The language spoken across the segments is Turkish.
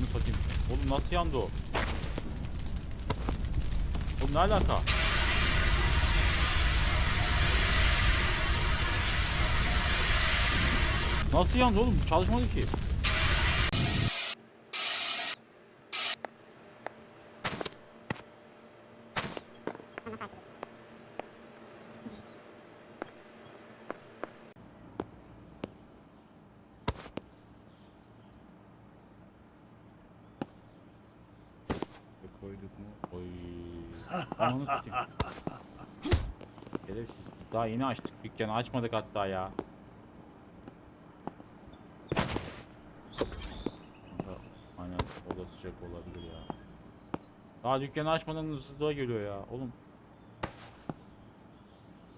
Ananı satayım. Oğlum nasıl yandı o? Oğlum ne alaka? Nasıl yandı oğlum? Çalışmadı ki. Ananı satayım. Şerefsiz. Daha yeni açtık dükkanı. Açmadık hatta ya. Aynen o da sıcak olabilir ya. Daha dükkanı açmadan hırsızlığa geliyor ya. Oğlum.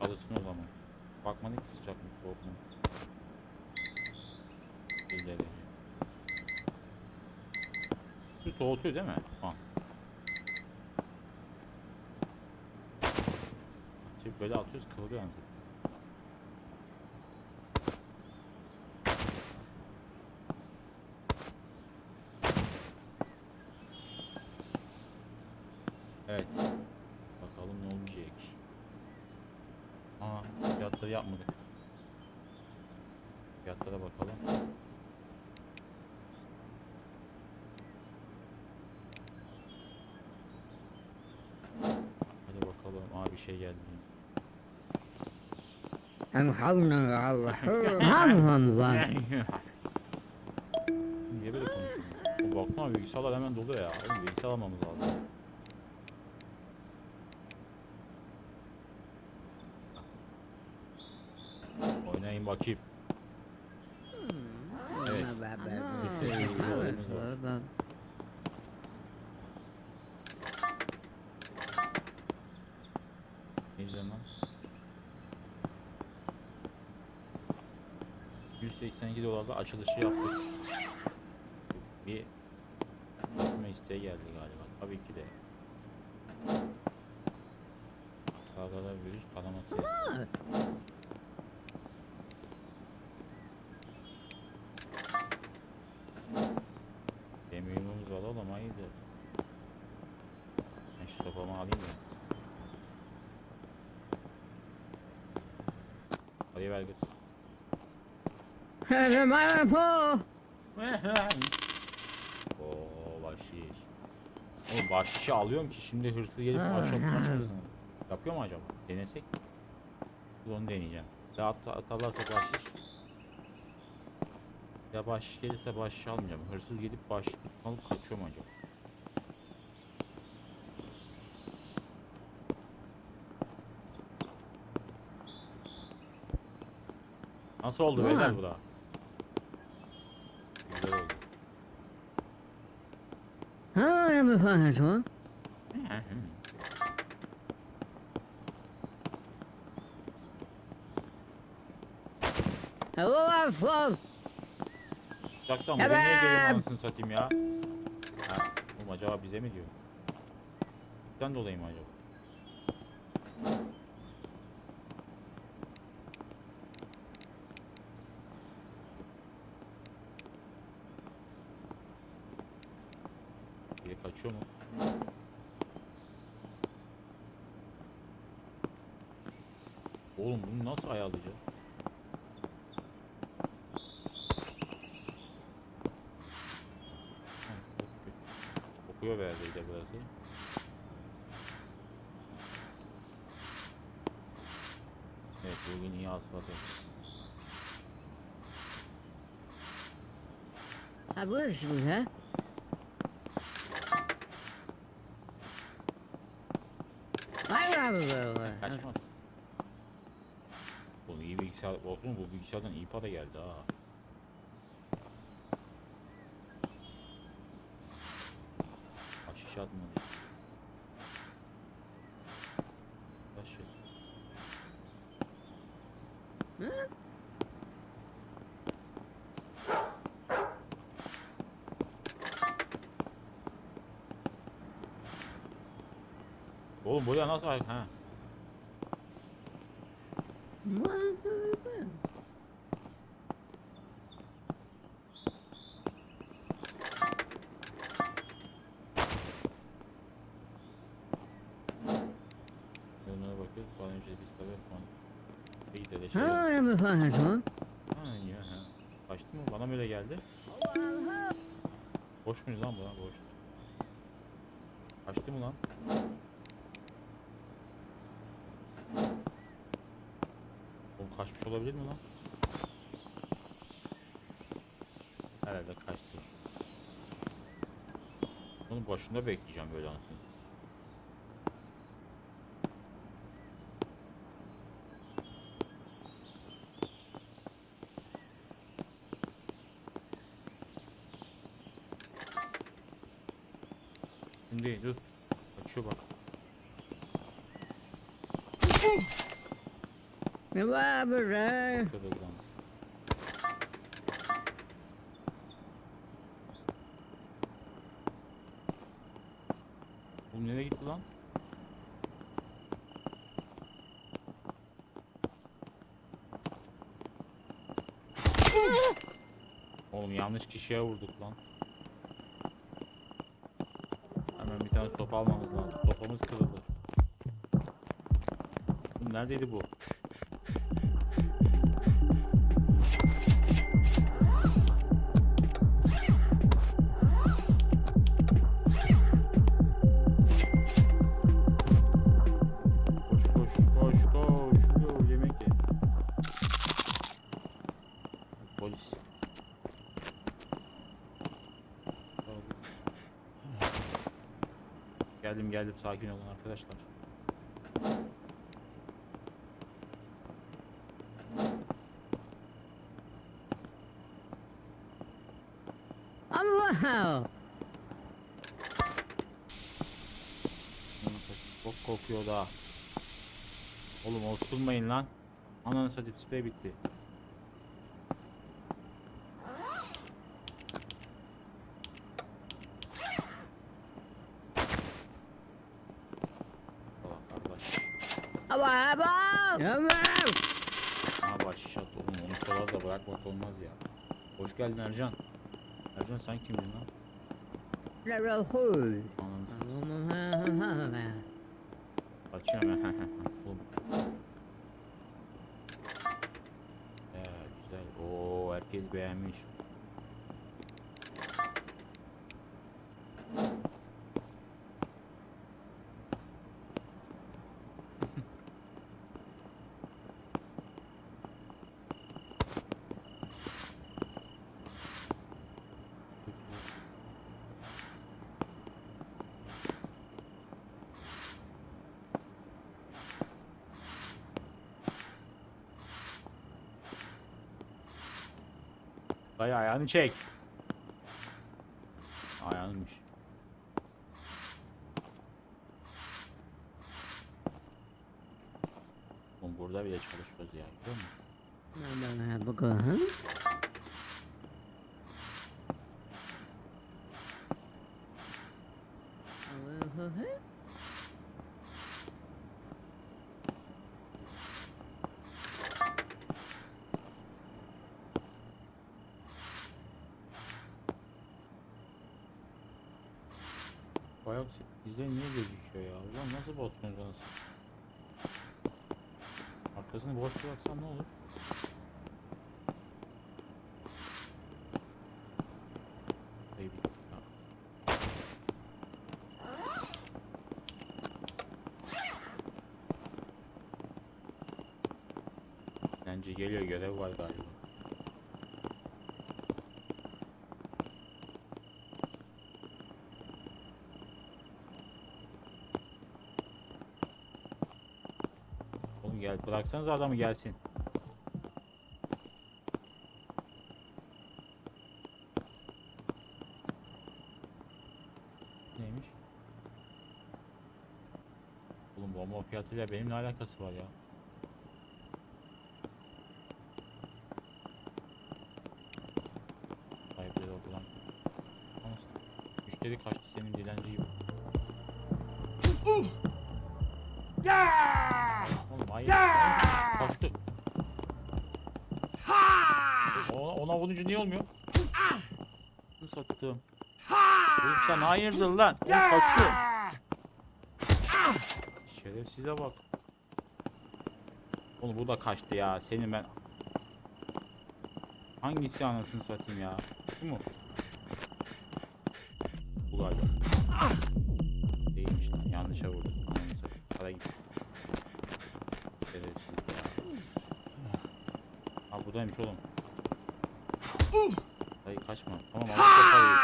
Alışsın o zaman. Bakmadık ki sıcak mı soğuk mu. Soğutuyor değil mi? Ha. Çek böyle atıyoruz kıvırıyor anasını. Evet. Bakalım ne olacak. Aa, fiyatları yapmadık. Fiyatlara bakalım. Hadi bakalım. Aa bir şey geldi. Allah Allah. Niye böyle konuşuyorsun? Baksana bilgisayarlar hemen dolu ya. Oğlum bilgisayar almamız lazım. Oynayın bakayım. Evet. Ne diyorsun lan? 182 dolarla açılışı yaptık. Bir bakma isteği geldi galiba. Tabii ki de. Sağda da virüs kanaması. Demiyumumuz var oğlum hayırdır. Ben şu sopamı alayım da. Hadi kız. Oo bahşiş. Oğlum bahşişi alıyorum ki şimdi hırsız gelip aşağı açmasın. Yapıyor mu acaba? Denesek. Dur onu deneyeceğim. Ya at atarlarsa bahşiş. Ya bahşiş gelirse bahşiş almayacağım. Hırsız gelip bahşiş alıp kaçıyor mu acaba? Nasıl oldu beyler bu da? Güzel oldu. Ha ne yapıyorsun? Allah Allah. Baksana buraya niye geliyorsun anasını satayım ya? Ha, oğlum acaba bize mi diyor? Bizden dolayı mı acaba? Biri kaçıyor mu? Oğlum bunu nasıl ayarlayacağız? Kokuyor be de burası. Evet bugün iyi asladı. Ha burası mı ha? Oğlum bu bilgisayardan iyi para geldi ha. Açış atmadı. Taşı. Oğlum buraya nasıl ha? Ha evet efendim. ya. Kaçtı mı? Bana böyle geldi. Boş muydu lan bu lan boş. Kaçtı mı lan? Kaçmış olabilir mi lan? Herhalde kaçtı. Onun başında bekleyeceğim böyle anasını. Şimdi dur. Kaçıyor bak. Var burada? Kırıldan. Oğlum nereye gitti lan? Oğlum yanlış kişiye vurduk lan. Hemen bir tane top almamız lazım. Topumuz kırıldı. Oğlum neredeydi bu? Geldim sakin olun arkadaşlar. Ama wow. Çok kokuyor da. Oğlum osurmayın lan. Ananı satayım sprey bitti. Allah kardeş. Aba aba. Tamam. Ha baş at oğlum onu da bırakmak olmaz ya. Hoş geldin Ercan. Ercan sen kimdin lan? Ananı satayım. Açıyorum hemen. Oğlum. Evet güzel. Oo herkes beğenmiş. Dayı ayağını çek. Ayağınmış. Oğlum burada bile çalışıyoruz ya. Görüyor musun? Baba bakalım. Bu ayak bizde niye gözüküyor ya? Ulan nasıl botsunuz anasını? Arkasını boş bıraksam ne olur? Bence geliyor görev var galiba. Oğlum gel bıraksanız adamı gelsin. Neymiş? Oğlum bomba fiyatıyla benim ne alakası var ya? Sahipleri oldu lan. Müşteri kaçtı senin dilenci gibi. Oğlum hayır. Kaçtı. Ona, ona vurunca niye olmuyor? Nasıl sattım? Oğlum sen hayırdır lan? Oğlum kaçıyor. Şerefsize bak. Oğlum bu da kaçtı ya. Senin ben... Hangisi anasını satayım ya? Bu mu? Bu galiba. Değilmiş lan. Yanlışa vurdum. Anasını satayım. Para gitti. Şerefsiz ya. Ha buradaymış oğlum. Dayı kaçma. Tamam aldık o parayı.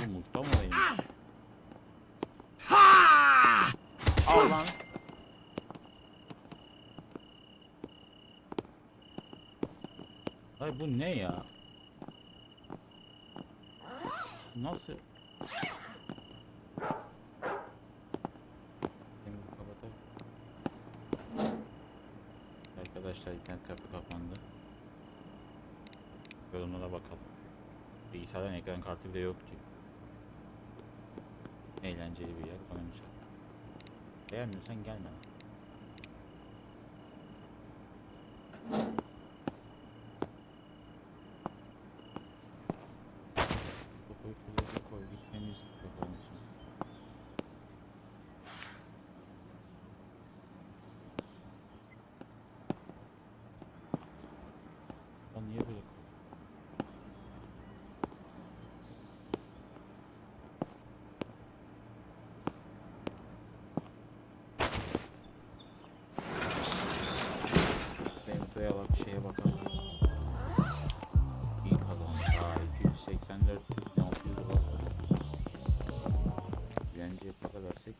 Bu muşta mı oraymış? Al lan. Ay bu ne ya? Nasıl? Yorumlara bakalım. Bilgisayardan ekran kartı bile yok ki. Eğlenceli bir yer bana müsaade. Beğenmiyorsan gelme. Kafayı şuraya koy. Gitmemiz bakalım şimdi. Lan niye böyle Ender 6 yansıyor. Bence ne kadar versek